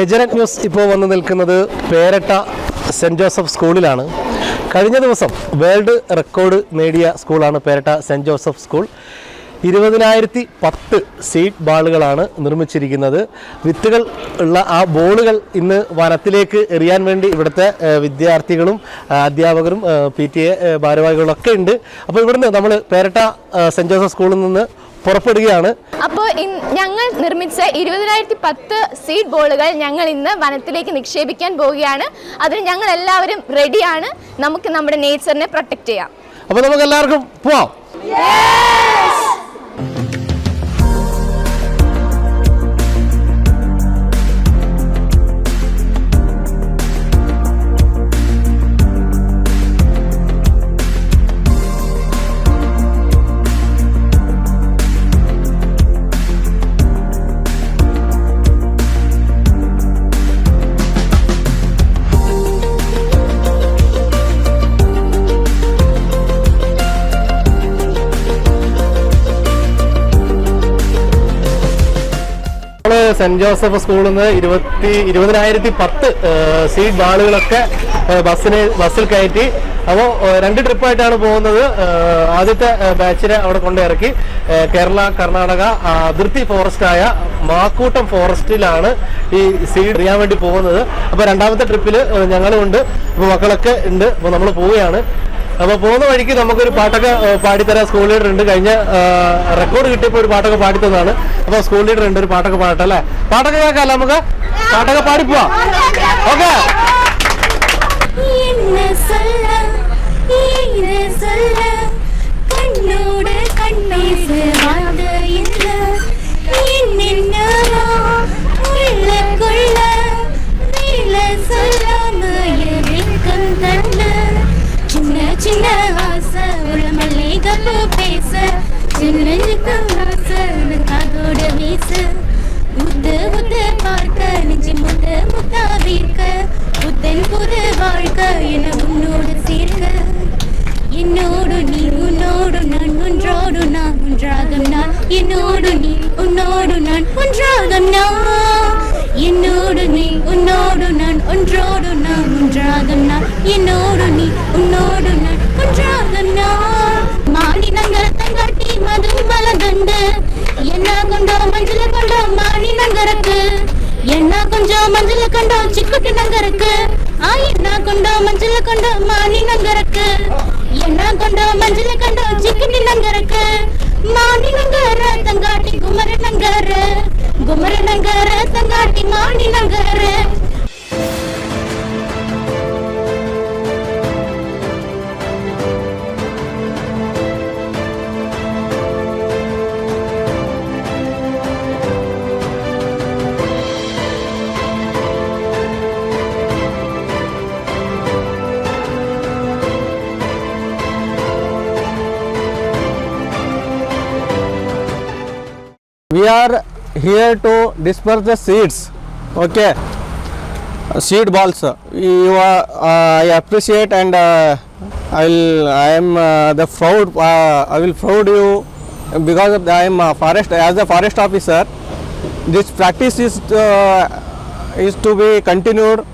ഏജനറ്റ് news ഇപ്പോൾ വന്ന് നിൽക്കുന്നത് പേരട്ട സെന്റ് ജോസഫ് സ്കൂളിലാണ്. കഴിഞ്ഞ ദിവസം വേൾഡ് റെക്കോർഡ് നേടിയ സ്കൂളാണ് പേരട്ട സെന്റ് ജോസഫ് സ്കൂൾ. ഇരുപതിനായിരത്തി പത്ത് സീഡ് ബാളുകളാണ് നിർമ്മിച്ചിരിക്കുന്നത്. വിത്തുകൾ ഉള്ള ആ ബോളുകൾ ഇന്ന് വനത്തിലേക്ക് എറിയാൻ വേണ്ടി ഇവിടുത്തെ വിദ്യാർത്ഥികളും അധ്യാപകരും പി ടി എ ഭാരവാഹികളൊക്കെ ഉണ്ട്. അപ്പോൾ ഇവിടുന്ന് നമ്മൾ പേരട്ട സെന്റ് ജോസഫ് സ്കൂളിൽ നിന്ന് പുറപ്പെടുകയാണ്. അപ്പോൾ ഞങ്ങൾ നിർമ്മിച്ച ഇരുപതിനായിരത്തി പത്ത് സീഡ് ബോളുകൾ ഞങ്ങൾ ഇന്ന് വനത്തിലേക്ക് നിക്ഷേപിക്കാൻ പോവുകയാണ്. അതിന് ഞങ്ങൾ എല്ലാവരും റെഡിയാണ് നമുക്ക് നമ്മുടെ നേച്ചറിനെ പ്രൊട്ടക്റ്റ് ചെയ്യാം. അപ്പോൾ നമുക്ക് എല്ലാവർക്കും പോവാം സെന്റ് ജോസഫ് സ്കൂളിൽ നിന്ന് ഇരുപത്തി ഇരുപതിനായിരത്തി പത്ത് സീറ്റ് ബാളുകളൊക്കെ ബസ്സിന് ബസ്സിൽ കയറ്റി. അപ്പോൾ രണ്ട് ട്രിപ്പായിട്ടാണ് പോകുന്നത്. ആദ്യത്തെ ബാച്ചിനെ അവിടെ കൊണ്ട് ഇറക്കി. കേരള കർണാടക അതിർത്തി ഫോറസ്റ്റായ മാക്കൂട്ടം ഫോറസ്റ്റിലാണ് ഈ സീഡ് അറിയാൻ വേണ്ടി പോകുന്നത്. അപ്പോൾ രണ്ടാമത്തെ ട്രിപ്പിൽ ഞങ്ങളുമുണ്ട്. അപ്പോൾ മക്കളൊക്കെ ഉണ്ട്. അപ്പോൾ നമ്മൾ പോവുകയാണ്. അപ്പൊ പോകുന്ന വഴിക്ക് നമുക്കൊരു പാട്ടൊക്കെ പാടിത്തരാൻ സ്കൂൾ ലീഡർ ഉണ്ട്. കഴിഞ്ഞ റെക്കോർഡ് കിട്ടിയപ്പോൾ ഒരു പാട്ടൊക്കെ പാടിത്തന്നാണ് അപ്പൊ സ്കൂൾ ലീഡർ ഉണ്ട് ഒരു പാട്ടൊക്കെ പാടട്ടെ പാട്ടൊക്കെ കേൾക്കാം നമുക്ക്? പാട്ടൊക്കെ പാടിപ്പോ ഓക്കെ. കണ്ണോട് കണ്ണീർ பேச. என் நெஞ்சுக்கு கொண்டோ சிக்குட்டு நங்கரக்கு. ஆ என்ன கொண்டோ மஞ்சள் கொண்டோ மாடி நங்கரக்கு. என்ன கொண்டோ மஞ்சள் கொண்டோ சிக்குட்டு நங்கரக்கு. மாடி நங்கர தங்காட்டி குமர நங்கரு. குமர நங்கர தங்காட்டி மாடி நங்கரு. Here to disperse the seeds okay? Seed balls. You are uh, i appreciate and uh, i will i am uh, the proud uh, i will proud you because of the, i am a forest as a forest officer this practice is uh, is to be continued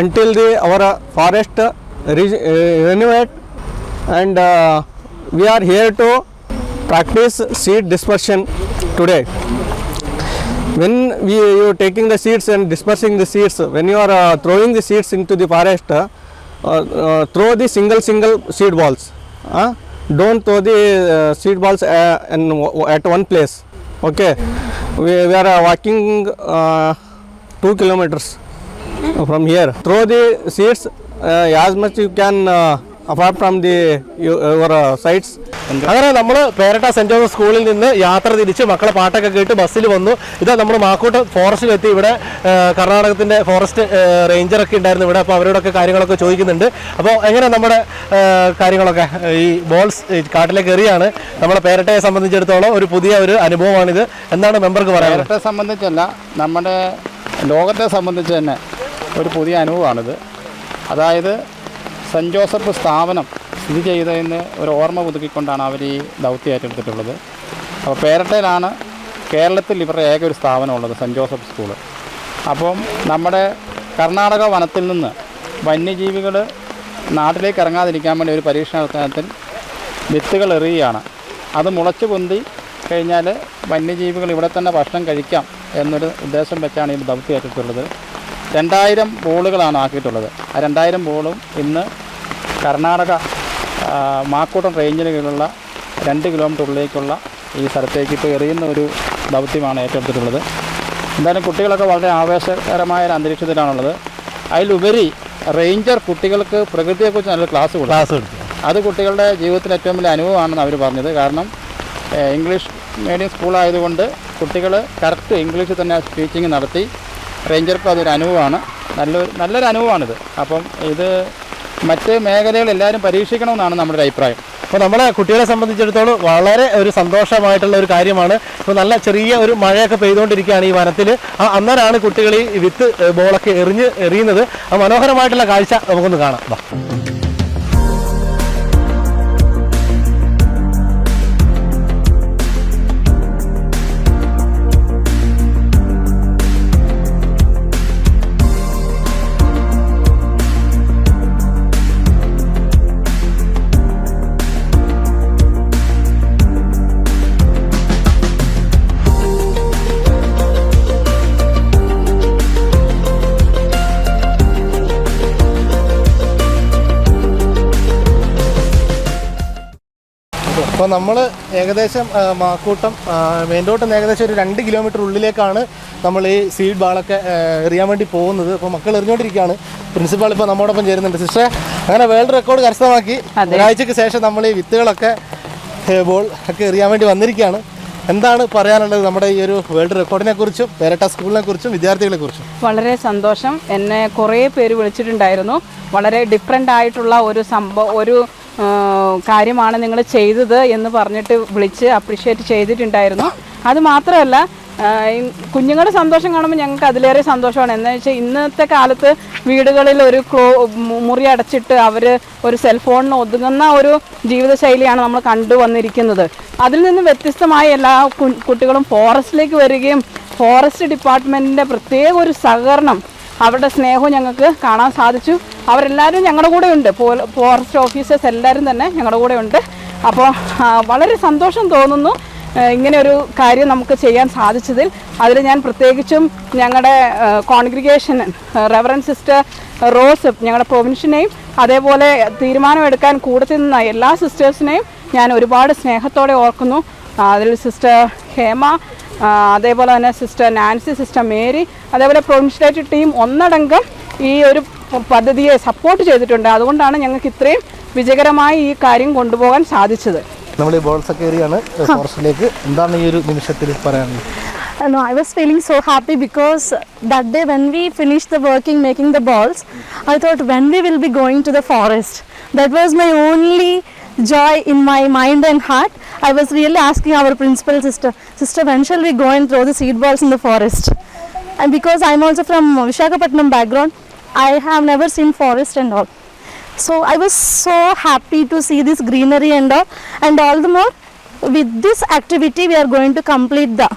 until the our uh, forest uh, re- uh, renovate and uh, we are here to practice seed dispersion today when we you taking the seeds and dispersing the seeds when you are uh, throwing the seeds into the forest uh, uh, throw the single single seed balls. Uh, don't throw the uh, seed balls uh, at one place. Okay? We, we are uh, walking uh, 2 kilometers from here. Throw the seeds uh, as much you can uh, apart from the your sites അങ്ങനെ നമ്മൾ Peratta saint Joseph സ്കൂളിൽ നിന്ന് യാത്ര തിരിച്ച് മക്കളെ പാട്ടൊക്കെ കേട്ട് ബസ്സിൽ വന്നു. ഇതാ നമ്മൾ മാക്കൂട്ട് ഫോറസ്റ്റിലെത്തി. ഇവിടെ കർണാടകത്തിന്റെ ഫോറസ്റ്റ് റേഞ്ചറൊക്കെ ഉണ്ടായിരുന്നു ഇവിടെ. അപ്പോൾ അവരോടൊക്കെ കാര്യങ്ങളൊക്കെ ചോദിക്കുന്നുണ്ട്. അപ്പോൾ എങ്ങനെ നമ്മുടെ കാര്യങ്ങളൊക്കെ? ഈ ബോൾസ് കാട്ടിലേക്ക് എറിയാണ് നമ്മളെ പേരട്ടയെ സംബന്ധിച്ചിടത്തോളം ഒരു പുതിയ ഒരു അനുഭവമാണിത്. എന്നാണ് മെമ്പർക്ക് പറയുന്നത് പേരട്ടയെ സംബന്ധിച്ചല്ല നമ്മുടെ ലോകത്തെ സംബന്ധിച്ച് തന്നെ ഒരു പുതിയ അനുഭവമാണിത്. അതായത് സെന്റ് ജോസഫ് സ്ഥാപനം സ്ഥിതി ചെയ്തതെന്ന് ഒരു ഓർമ്മ പുതുക്കിക്കൊണ്ടാണ് അവർ ഈ ദൗത്യം ഏറ്റെടുത്തിട്ടുള്ളത്. അപ്പോൾ പേരട്ടയിലാണ് കേരളത്തിൽ ഇവരുടെ ഏക ഒരു സ്ഥാപനമുള്ളത് സെന്റ് ജോസഫ് സ്കൂൾ അപ്പം നമ്മുടെ കർണാടക വനത്തിൽ നിന്ന് വന്യജീവികൾ നാട്ടിലേക്ക് ഇറങ്ങാതിരിക്കാൻ വേണ്ടി ഒരു പരീക്ഷണത്തിൽ വിത്തുകൾ എറിയുകയാണ്. അത് മുളച്ച് പൊന്തി കഴിഞ്ഞാൽ വന്യജീവികൾ ഇവിടെ തന്നെ ഭക്ഷണം കഴിക്കാം എന്നൊരു ഉദ്ദേശം വെച്ചാണ് ഈ ദൗത്യം ഏറ്റിട്ടുള്ളത് രണ്ടായിരം ബോളുകളാണ് ആക്കിയിട്ടുള്ളത്. ആ രണ്ടായിരം ബോളും ഇന്ന് കർണാടക മാക്കൂട്ടം റേഞ്ചിലുള്ള കീഴിലുള്ള രണ്ട് കിലോമീറ്റർ ഉള്ളിലേക്കുള്ള ഈ സ്ഥലത്തേക്ക് ഇപ്പോൾ എറിയുന്ന ഒരു ദൗത്യമാണ് ഏറ്റെടുത്തിട്ടുള്ളത്. എന്തായാലും കുട്ടികളൊക്കെ വളരെ ആവേശകരമായ ഒരു അന്തരീക്ഷത്തിലാണുള്ളത്. അതിലുപരി റേഞ്ചർ കുട്ടികൾക്ക് പ്രകൃതിയെക്കുറിച്ച് നല്ലൊരു ക്ലാസ് കൊടുക്കും ക്ലാസ് എടുത്തു അത് കുട്ടികളുടെ ജീവിതത്തിൽ ഏറ്റവും വലിയ അനുഭവമാണെന്ന് അവർ പറഞ്ഞത്. കാരണം ഇംഗ്ലീഷ് മീഡിയം സ്കൂളായതുകൊണ്ട് കുട്ടികൾ കറക്റ്റ് ഇംഗ്ലീഷിൽ തന്നെ ടീച്ചിങ് നടത്തി. റേഞ്ചർക്ക് അതൊരു അനുഭവമാണ്. നല്ലൊരു നല്ലൊരു അനുഭവമാണിത്. അപ്പം ഇത് മറ്റ് മേഖലകൾ എല്ലാവരും പരീക്ഷിക്കണമെന്നാണ് നമ്മുടെ ഒരു അഭിപ്രായം. അപ്പോൾ നമ്മളെ കുട്ടികളെ സംബന്ധിച്ചിടത്തോളം വളരെ ഒരു സന്തോഷമായിട്ടുള്ള ഒരു കാര്യമാണ്. ഇപ്പോൾ നല്ല ചെറിയ ഒരു മഴയൊക്കെ പെയ്തുകൊണ്ടിരിക്കുകയാണ് ഈ വനത്തിൽ. ആ അന്നേരമാണ് കുട്ടികൾ ഈ വിത്ത് ബോളൊക്കെ എറിഞ്ഞ് എറിയുന്നത്. ആ മനോഹരമായിട്ടുള്ള കാഴ്ച നമുക്കൊന്ന് കാണാം. അപ്പോൾ നമ്മൾ ഏകദേശം മാക്കൂട്ടം ആ, മെയിൻ റോഡിൽ നിന്ന് ഏകദേശം ഒരു രണ്ട് കിലോമീറ്റർ ഉള്ളിലേക്കാണ് നമ്മൾ ഈ സീഡ് ബാളൊക്കെ എറിയാൻ വേണ്ടി പോകുന്നത്. അപ്പോൾ മക്കൾ എറിഞ്ഞുകൊണ്ടിരിക്കുകയാണ്. പ്രിൻസിപ്പാൾ ഇപ്പോൾ നമ്മോടൊപ്പം ചേരുന്നുണ്ട്. സിസ്റ്റർ അങ്ങനെ വേൾഡ് റെക്കോർഡ് കരസ്ഥമാക്കി. ഒരാഴ്ചയ്ക്ക് ശേഷം നമ്മൾ ഈ വിത്തുകളൊക്കെ ബോൾ ഒക്കെ എറിയാൻ വേണ്ടി വന്നിരിക്കുകയാണ്. എന്താണ് പറയാനുള്ളത് നമ്മുടെ ഈ ഒരു വേൾഡ് റെക്കോർഡിനെ കുറിച്ചും പേരട്ട സ്കൂളിനെ കുറിച്ചും വിദ്യാർത്ഥികളെ കുറിച്ചും? വളരെ സന്തോഷം. എന്നെ കുറേ പേര് വിളിച്ചിട്ടുണ്ടായിരുന്നു. വളരെ ഡിഫറെന്റ് ആയിട്ടുള്ള ഒരു സംഭവം ഒരു കാര്യമാണ് നിങ്ങൾ ചെയ്തത് എന്ന് പറഞ്ഞിട്ട് വിളിച്ച് അപ്രിഷ്യേറ്റ് ചെയ്തിട്ടുണ്ടായിരുന്നു. അത് മാത്രമല്ല കുഞ്ഞുങ്ങളുടെ സന്തോഷം കാണുമ്പോൾ ഞങ്ങൾക്ക് അതിലേറെ സന്തോഷമാണ്. എന്താ വെച്ചാൽ ഇന്നത്തെ കാലത്ത് വീടുകളിൽ ഒരു ക്ലോ മുറി അടച്ചിട്ട് അവർ ഒരു സെൽഫോണിന് ഒതുങ്ങുന്ന ഒരു ജീവിതശൈലിയാണ് നമ്മൾ കണ്ടുവന്നിരിക്കുന്നത് അതിൽ നിന്ന് വ്യത്യസ്തമായി എല്ലാ കുട്ടികളും ഫോറസ്റ്റിലേക്ക് വരികയും ഫോറസ്റ്റ് ഡിപ്പാർട്ട്മെന്റിന്റെ പ്രത്യേക ഒരു സഹകരണം അവരുടെ സ്നേഹവും ഞങ്ങൾക്ക് കാണാൻ സാധിച്ചു. അവരെല്ലാവരും ഞങ്ങളുടെ കൂടെ ഉണ്ട്. ഫോറസ്റ്റ് ഓഫീസേഴ്സ് എല്ലാവരും തന്നെ ഞങ്ങളുടെ കൂടെ ഉണ്ട്. അപ്പോൾ വളരെ സന്തോഷം തോന്നുന്നു ഇങ്ങനെ ഒരു കാര്യം നമുക്ക് ചെയ്യാൻ സാധിച്ചതിൽ. അതിൽ ഞാൻ പ്രത്യേകിച്ചും ഞങ്ങളുടെ കോൺഗ്രിഗേഷൻ റെവറൻ സിസ്റ്റർ റോസ് ഞങ്ങളുടെ പ്രൊവിൻഷനെയും അതേപോലെ തീരുമാനമെടുക്കാൻ കൂടത്തിൽ നിന്ന എല്ലാ സിസ്റ്റേഴ്സിനെയും ഞാൻ ഒരുപാട് സ്നേഹത്തോടെ ഓർക്കുന്നു. അതിൽ സിസ്റ്റർ ഹേമ അതേപോലെ തന്നെ സിസ്റ്റർ നാൻസി സിസ്റ്റർ മേരി അതേപോലെ പ്രൊവിൻഷ്യലായിട്ട് ടീം ഒന്നടങ്കം ഈ ഒരു പദ്ധതിയെ സപ്പോർട്ട് ചെയ്തിട്ടുണ്ട്. അതുകൊണ്ടാണ് ഞങ്ങൾക്ക് ഇത്രയും വിജയകരമായി ഈ കാര്യം കൊണ്ടുപോകാൻ സാധിച്ചത്. നമ്മൾ ഈ ബോൾസ് ഒക്കെ ഫോറസ്റ്റിലേക്ക്. എന്താണ് ഈ ഒരു നിമിഷത്തിൽ പറയാനുള്ളത്? Uh, no, I was feeling so happy because that day when we finished the working making the balls, I thought when we will be going to the forest. That was my only joy in my mind and heart. I was really asking our principal sister, sister, when shall we go and throw the seed balls in the forest? And because I'm also from Vishakhapatnam background, I have never seen forest and all. So I was so happy to see this greenery and all, and all the more with this activity we are going to complete the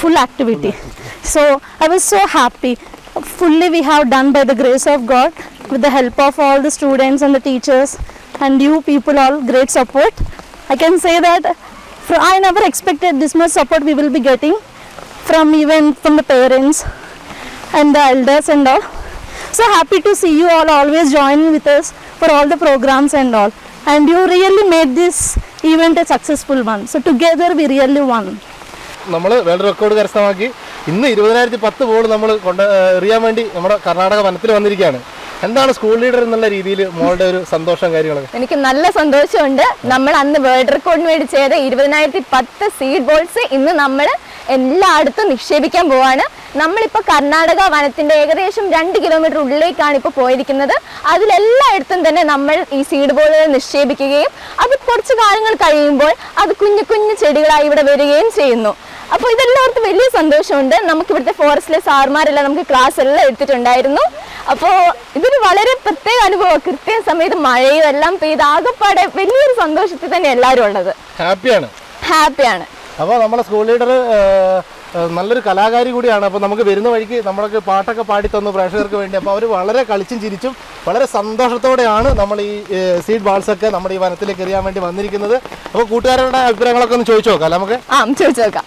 full activity. So I was so happy. Fully we have done by the grace of God with the help of all the students and the teachers and you people all great support. I can say that for, I never expected this much support we will be getting from even from the parents and the elders and all. So happy to see you all always joining with us for all the programs and all. And you really made this event a successful one. So together we really won. നമ്മൾ world record കരസ്ഥമാക്കി ഇന്ന് ഇരുപതിനായിരത്തി പത്ത് ball നമ്മൾ കൊണ്ട് എറിയാൻ വേണ്ടി നമ്മുടെ കർണാടക വനത്തിൽ വന്നിരിക്കുകയാണ് എന്താണ് സ്കൂൾ ലീഡർ എന്നുള്ള രീതിയിൽ മോളുടെ ഒരു സന്തോഷം കാര്യങ്ങളൊക്കെ? എനിക്ക് നല്ല സന്തോഷമുണ്ട്. നമ്മൾ അന്ന് വേൾഡ് റെക്കോർഡിന് വേണ്ടി ചെയ്ത ഇരുപതിനായിരത്തി പത്ത് സീഡ് ബോൾസ് ഇന്ന് നമ്മൾ എല്ലായിടത്തും നിക്ഷേപിക്കാൻ പോവാണ്. നമ്മളിപ്പോൾ കർണാടക വനത്തിന്റെ ഏകദേശം രണ്ട് കിലോമീറ്റർ ഉള്ളിലേക്കാണ് ഇപ്പോൾ പോയിരിക്കുന്നത്. അതിലെല്ലായിടത്തും തന്നെ നമ്മൾ ഈ സീഡ് ബോളുകൾ നിക്ഷേപിക്കുകയും അത് കുറച്ച് കാലങ്ങൾ കഴിയുമ്പോൾ അത് കുഞ്ഞു കുഞ്ഞു ചെടികളായി ഇവിടെ വരികയും ചെയ്യുന്നു. അപ്പോൾ ഇതെല്ലാവർക്കും വലിയ സന്തോഷമുണ്ട്. നമുക്ക് ഇവിടുത്തെ ഫോറസ്റ്റിലെ സാർമാരെല്ലാം നമുക്ക് ക്ലാസ് എല്ലാം എടുത്തിട്ടുണ്ടായിരുന്നു. അപ്പോൾ ഇതൊരു വളരെ പ്രത്യേക അനുഭവം കൃത്യ സമയത്ത് മഴയും എല്ലാം പെയ്ത് ആകെപ്പാടെ വലിയൊരു സന്തോഷത്തിൽ തന്നെ എല്ലാവരും ഉള്ളത്. ഹാപ്പിയാണ് ഹാപ്പിയാണ് അപ്പോൾ നമ്മുടെ സ്കൂൾ ലീഡർ നല്ലൊരു കലാകാരി കൂടിയാണ്. അപ്പോൾ നമുക്ക് വരുന്ന വഴിക്ക് നമ്മളൊക്കെ പാട്ടൊക്കെ പാടി തന്നു പ്രേക്ഷകർക്ക് വേണ്ടി. അപ്പോൾ അവർ വളരെ കളിച്ചും ചിരിച്ചും വളരെ സന്തോഷത്തോടെയാണ് നമ്മൾ ഈ സീഡ് ബാൾസ് ഒക്കെ നമ്മുടെ ഈ വനത്തിലേക്ക് എറിയാൻ വേണ്ടി വന്നിരിക്കുന്നത്. അപ്പോൾ കൂട്ടുകാരുടെ അഭിപ്രായങ്ങളൊക്കെ ഒന്ന് ചോദിച്ചു നോക്കാം നമുക്ക്? ആ ചോദിച്ചു നോക്കാം.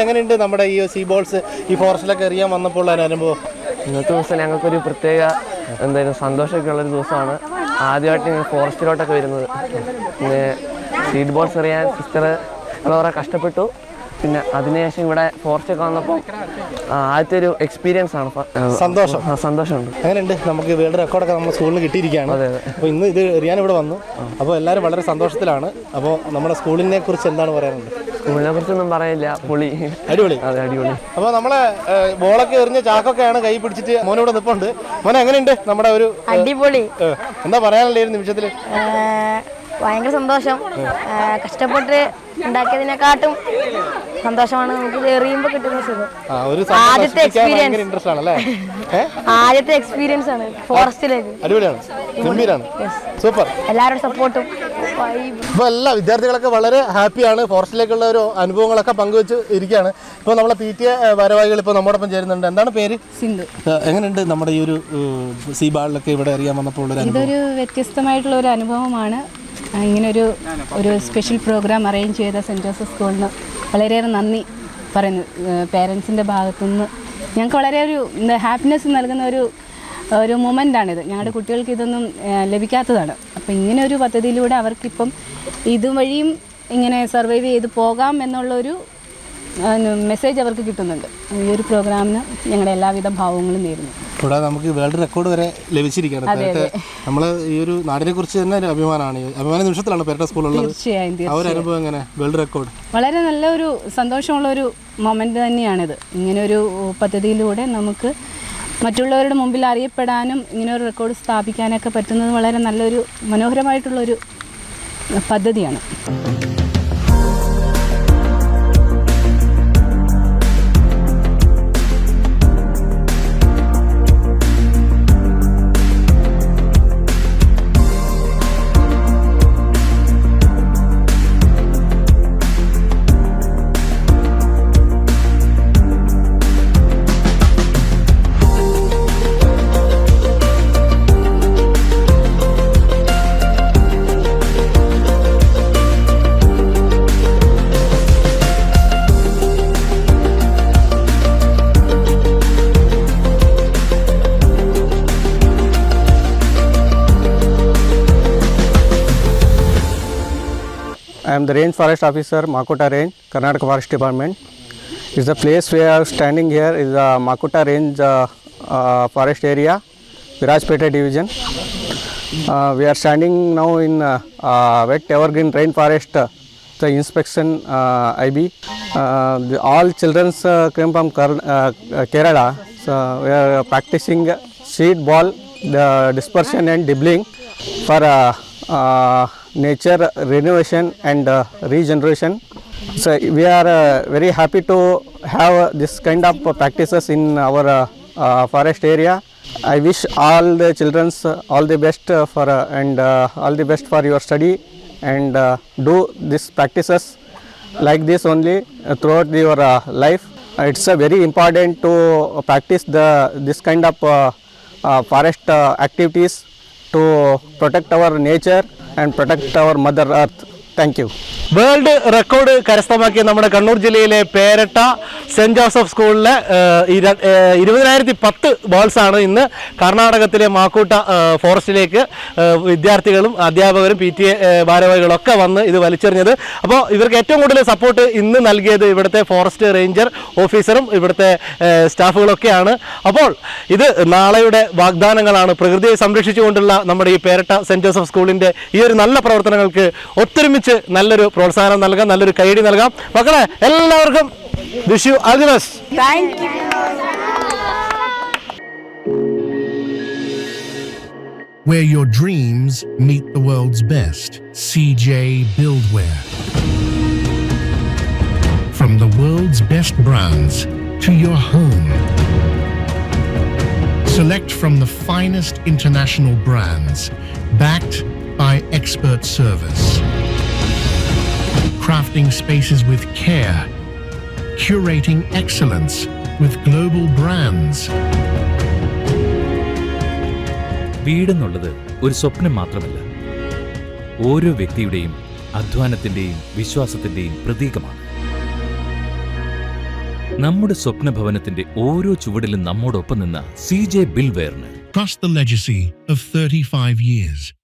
എങ്ങനെയുണ്ട് നമ്മുടെ ഈ സീ ബോൾസ് ഈ ഫോറസ്റ്റിലൊക്കെ എറിയാൻ വന്നപ്പോൾ ഉള്ള അനുഭവം? ഇന്നത്തെ ദിവസം ഞങ്ങൾക്കൊരു പ്രത്യേക എന്തായാലും സന്തോഷമൊക്കെ ഉള്ളൊരു ദിവസമാണ്. ആദ്യമായിട്ട് ഞങ്ങൾ ഫോറസ്റ്റിലോട്ടൊക്കെ വരുന്നത്. പിന്നെ സീഡ് ബോൾസ് എറിയാൻ സിസ്റ്റർ വളരെ കഷ്ടപ്പെട്ടു. പിന്നെ അതിനുശേഷം ഇവിടെ ഫോറസ്റ്റൊക്കെ വന്നപ്പോൾ ആ, ആദ്യത്തെ ഒരു എക്സ്പീരിയൻസ് ആണ്. സന്തോഷം. ആ, സന്തോഷമുണ്ട്. അങ്ങനെയുണ്ട് നമുക്ക് വേൾഡ് റെക്കോർഡൊക്കെ നമ്മുടെ സ്കൂളിൽ കിട്ടിയിരിക്കുകയാണ്. അതെ, അതെ. അപ്പോൾ ഇന്ന് ഇത് എറിയാൻ ഇവിടെ വന്നു. അപ്പോൾ എല്ലാവരും വളരെ സന്തോഷത്തിലാണ്. അപ്പോൾ നമ്മുടെ സ്കൂളിനെ കുറിച്ച് എന്താണ് പറയാനുള്ളത്? സ്കൂളിനെ കുറിച്ചൊന്നും പറയില്ല. പുളി. അടിപൊളി. അതെ അടിപൊളി. അപ്പൊ നമ്മളെ ബോളൊക്കെ എറിഞ്ഞ ചാക്കൊക്കെയാണ് കൈ പിടിച്ചിട്ട് മോനെ ഇവിടെ നിപ്പുണ്ട്. മോനെ എങ്ങനെയുണ്ട് നമ്മുടെ ഒരു അടിപൊളി. എന്താ പറയാനുള്ള ഈ ഒരു നിമിഷത്തിൽ ഏഹ് ഭയങ്കര സന്തോഷം. കഷ്ടപ്പെട്ട് ഉണ്ടാക്കിയതിനെക്കാട്ടും സന്തോഷമാണ് നമുക്ക് ഇത് എറിയുമ്പോൾ കിട്ടുന്ന സുഖം. ആ ഒരു ആദ്യത്തെ ആദ്യത്തെ എക്സ്പീരിയൻസ് ആണ് ഫോറസ്റ്റിലേക്ക് അടിപൊളിയാണ്. സൂപ്പർ എല്ലാവരുടെ സപ്പോർട്ടും ഇപ്പോൾ എല്ലാ വിദ്യാർത്ഥികളൊക്കെ വളരെ ഹാപ്പിയാണ്. ഫോറസ്റ്റിലേക്കുള്ള ഒരു അനുഭവങ്ങളൊക്കെ പങ്കുവെച്ച് ഇരിക്കുകയാണ്. ഇപ്പോൾ നമ്മളെ പി ടി എ ഭാരവാഹികൾ ഇപ്പോൾ നമ്മോടൊപ്പം ചേരുന്നുണ്ട്. എന്താണ് പേര്? സിന്ധു. എങ്ങനെയുണ്ട് നമ്മുടെ ഈ ഒരു സി ബാളിലൊക്കെ ഇവിടെ അറിയാൻ വന്നപ്പോൾ ഇതൊരു വ്യത്യസ്തമായിട്ടുള്ള ഒരു അനുഭവമാണ്. ഇങ്ങനെ ഇങ്ങനൊരു ഒരു സ്പെഷ്യൽ പ്രോഗ്രാം അറേഞ്ച് ചെയ്ത സെന്റ് ജോസഫ് സ്കൂളിന് വളരെയേറെ നന്ദി പറയുന്നു. പേരൻസിന്റെ ഭാഗത്തുനിന്ന്. ഞങ്ങൾക്ക് വളരെ ഒരു ഹാപ്പിനെസ് നൽകുന്ന ഒരു ഒരു മൊമെന്റാണിത് ഞങ്ങളുടെ കുട്ടികൾക്ക് ഇതൊന്നും ലഭിക്കാത്തതാണ്. അപ്പോൾ ഇങ്ങനെ ഒരു പദ്ധതിയിലൂടെ അവർക്കിപ്പം ഇതുവഴിയും ഇങ്ങനെ സർവൈവ് ചെയ്ത് പോകാം എന്നുള്ളൊരു മെസ്സേജ് അവർക്ക് കിട്ടുന്നുണ്ട്. ഈ ഒരു പ്രോഗ്രാമിന് ഞങ്ങളുടെ എല്ലാവിധ ഭാവങ്ങളും നേരുന്നു. കൂടാതെ നമുക്ക് വേൾഡ് റെക്കോർഡ് വരെ ലഭിച്ചിരിക്കുകയാണ്. നമ്മൾ ഈ ഒരു നാടിനെ കുറിച്ച് തന്നെ ഒരു അഭിമാനമാണ്. അഭിമാന നിമിഷത്തിലാണ് പേരുടെ സ്കൂളുള്ളത് തീർച്ചയായും ഒരു അനുഭവം എങ്ങനെ? World record. വളരെ നല്ലൊരു സന്തോഷമുള്ളൊരു മൊമെന്റ് തന്നെയാണിത്. ഇങ്ങനെ ഒരു പദ്ധതിയിലൂടെ നമുക്ക് മറ്റുള്ളവരുടെ മുമ്പിൽ അറിയപ്പെടാനും ഇങ്ങനെ ഒരു റെക്കോർഡ് സ്ഥാപിക്കാനൊക്കെ പറ്റുന്നത് വളരെ നല്ലൊരു മനോഹരമായിട്ടുള്ളൊരു പദ്ധതിയാണ്. I am the range forest officer, Makota Range, Karnataka Forest Department. Is the place we are standing here is the Makota Range uh, uh, forest area, Virajpeta division. Uh, we are standing now in uh, uh, wet evergreen rainforest, uh, the inspection uh, IB. Uh, the, all children uh, came from Kar- uh, Kerala. So we are practicing seed ball, the dispersion and dibbling for uh, uh, nature renovation and uh, regeneration. So we are uh, very happy to have uh, this kind of uh, practices in our uh, uh, forest area. I wish all the children all the best uh, for uh, and uh, all the best for your study and uh, do these practices like this only uh, throughout your uh, life. Uh, it's uh, very important to uh, practice the this kind of uh, uh, forest uh, activities to protect our nature and protect our mother earth. Thank you world record കരസ്ഥമാക്കിയ നമ്മുടെ കണ്ണൂർ ജില്ലയിലെ Peratta saint Joseph സ്കൂളിലെ ഇരുപതിനായിരത്തി പത്ത് ബോൾസാണ് ഇന്ന് കർണാടകത്തിലെ മാക്കൂട്ട ഫോറസ്റ്റിലേക്ക് വിദ്യാർത്ഥികളും അധ്യാപകരും പി ടി എ ഭാരവാഹികളും ഒക്കെ വന്ന് ഇത് വലിച്ചെറിഞ്ഞത്. അപ്പോൾ ഇവർക്ക് ഏറ്റവും കൂടുതൽ സപ്പോർട്ട് ഇന്ന് നൽകിയത് ഇവിടുത്തെ ഫോറസ്റ്റ് റേഞ്ചർ ഓഫീസറും ഇവിടുത്തെ സ്റ്റാഫുകളൊക്കെയാണ്. അപ്പോൾ ഇത് നാളെയുടെ വാഗ്ദാനങ്ങളാണ്. പ്രകൃതിയെ സംരക്ഷിച്ചുകൊണ്ടുള്ള നമ്മുടെ ഈ പേരട്ട സെന്റ് ജോസഫ് സ്കൂളിന്റെ ഈ ഒരു നല്ല പ്രവർത്തനങ്ങൾക്ക് ഒത്തൊരുമിച്ച് നല്ലൊരു പ്രോത്സാഹനം നൽകാം നല്ലൊരു കൈയടി നൽകാം മക്കളെ എല്ലാവർക്കും Vishu best thank you where your dreams meet the world's best. CJ Buildware. From the world's best brands to your home. Select from the finest international brands, backed by expert service. Crafting spaces with care, curating excellence with global brands. വീടെന്നുള്ളത് ഒരു സ്വപ്നം മാത്രമല്ല ഓരോ വ്യക്തിയുടെയും അധ്വാനത്തിന്റെയും വിശ്വാസത്തിന്റെയും പ്രതീകമാണ് നമ്മുടെ സ്വപ്ന ഭവനത്തിന്റെ ഓരോ ചുവടിലും നമ്മോടൊപ്പം നിന്ന സി ജെ ബിൽവെയറിന് Trust the legacy of 35 years.